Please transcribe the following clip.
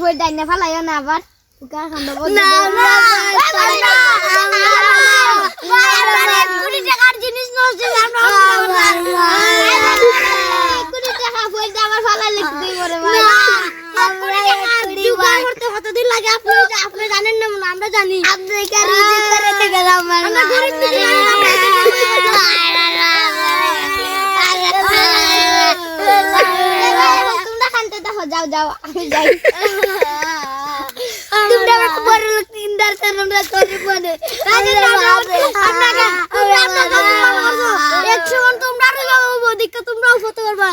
বই ডাইনে ফালাইও না আবার উকা বল না, না, আমরা কুড়ি টাকা যাও যাও আমি যাই। তোমরা আমার বড় লোক তিনদার তোমরা গরিব বনে। কাজে আপনাকে আপনাকে একশো তোমরা আরও যাও ওদিকে তোমরাও হতে পারবা